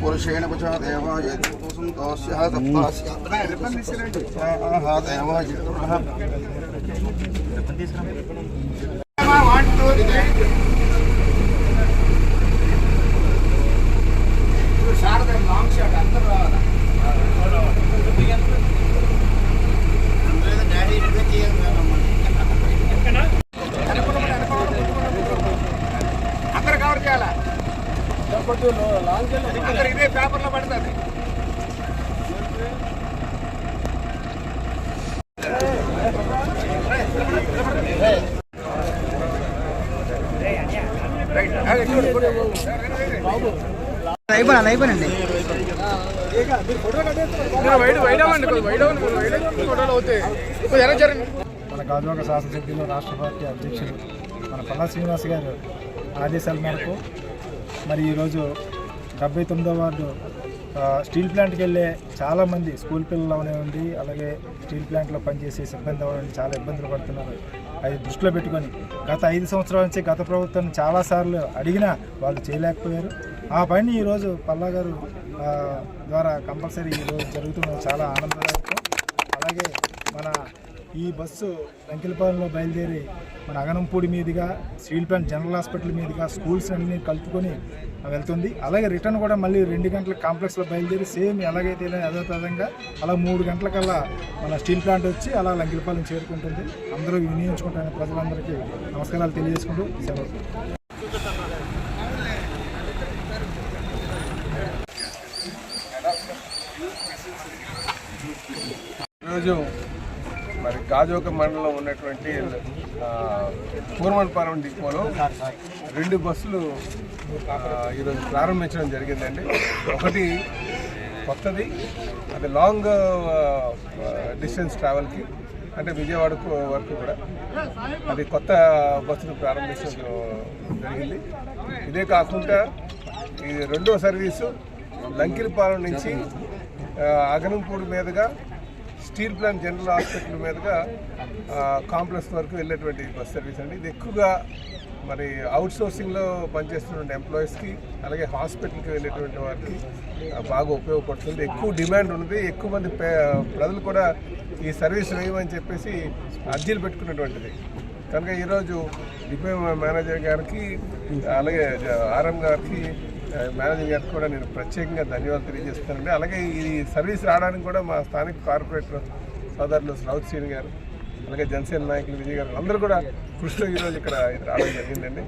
పురుషేణ కుచ దేవ యద్భూతో సంతోష్య సప్తాస్య ఆహా దేవ ఇదే పేపర్లో పడుతుంది అయిపోయినా అయిపోయినండి మన గాజువాక శాసనసభ్యులు రాష్ట్ర పార్టీ అధ్యక్షులు మన పల్లా శ్రీనివాస్ గారు ఆదేశాల మేరకు మరి ఈరోజు డెబ్బై తొమ్మిదో వార్డు స్టీల్ ప్లాంట్కి వెళ్ళే చాలామంది స్కూల్ పిల్లలు అవనివ్వండి అలాగే స్టీల్ ప్లాంట్లో పనిచేసే సిబ్బంది అవనివ్వండి చాలా ఇబ్బందులు పడుతున్నారు. అది దృష్టిలో పెట్టుకొని గత ఐదు సంవత్సరాల నుంచి గత ప్రభుత్వం చాలాసార్లు అడిగినా వాళ్ళు చేయలేకపోయారు. ఆ పని ఈరోజు పల్లా గారు ద్వారా కంపల్సరీ ఈరోజు జరుగుతున్న చాలా ఆనందదాయకం. అలాగే మన ఈ బస్సు వెంకలపాలెంలో బయలుదేరి మన అగనంపూడి మీదుగా స్టీల్ ప్లాంట్ జనరల్ హాస్పిటల్ మీదుగా స్కూల్స్ అన్ని కలుపుకొని వెళ్తుంది. అలాగే రిటర్న్ కూడా మళ్ళీ రెండు గంటల కాంప్లెక్స్లో బయలుదేరి సేమ్ ఎలాగైతే యథాతథంగా అలా మూడు గంటలకల్లా మన స్టీల్ ప్లాంట్ వచ్చి అలా లంకిలపాలెం చేరుకుంటుంది. అందరూ వినియోగించుకుంటారని ప్రజలందరికీ నమస్కారాలు తెలియజేసుకుంటూ సెలవు. ఈరోజు మరి గాజోక మండలంలో ఉన్నటువంటి ఆ, డిపోలో రెండు బస్సులు ఈరోజు ప్రారంభించడం జరిగిందండి. ఒకటి కొత్తది అది లాంగ్ డిస్టెన్స్ ట్రావెల్కి అంటే విజయవాడ వరకు కూడా. అది కొత్త బస్సును ప్రారంభించడం జరిగింది. ఇదే కాకుండా ఈ రెండో సర్వీసు లంకిరిపాలెం నుంచి అగనంపూడి మీదుగా స్టీల్ ప్లాంట్ జనరల్ హాస్పిటల్ మీదుగా కాంప్లెక్స్ వరకు వెళ్ళేటువంటి బస్ సర్వీస్ అండి. ఇది ఎక్కువగా మరి అవుట్ సోర్సింగ్లో పనిచేస్తున్న ఎంప్లాయీస్కి అలాగే హాస్పిటల్కి వెళ్ళేటువంటి వారికి బాగా ఉపయోగపడుతుంది. ఎక్కువ డిమాండ్ ఉన్నది ఎక్కువ మంది పే- ప్రజలు కూడా ఈ సర్వీస్ వేయమని చెప్పేసి అర్జీలు పెట్టుకున్నటువంటిది. కనుక ఈరోజు డిపో మేనేజర్ గారికి అలాగే ఆర్ఎం గారికి మేనేజర్ గారికి కూడా నేను ప్రత్యేకంగా ధన్యవాదాలు తెలియజేస్తానండి అలాగే ఈ సర్వీస్ రావడానికి కూడా మా స్థానిక కార్పొరేటర్ సోదరులు రౌత్ సీన్ గారు అలాగే జనసేన నాయకులు విజయ్ గారు అందరూ కూడా కృషిలో ఈరోజు ఇక్కడ ఇది రావడం జరిగిందండి.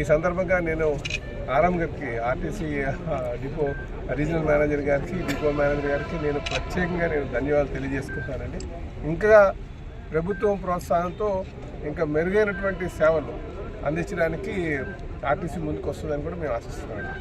ఈ సందర్భంగా నేను ఆరామ్ గారికి ఆర్టీసీ డిపో రీజనల్ మేనేజర్ గారికి డిపో మేనేజర్ గారికి నేను ప్రత్యేకంగా నేను ధన్యవాదాలు తెలియజేసుకుంటానండి ఇంకా ప్రభుత్వం ప్రోత్సాహంతో ఇంకా మెరుగైనటువంటి సేవలు అందించడానికి ఆర్టీసీ ముందుకు వస్తుందని కూడా మేము ఆశిస్తున్నామండి.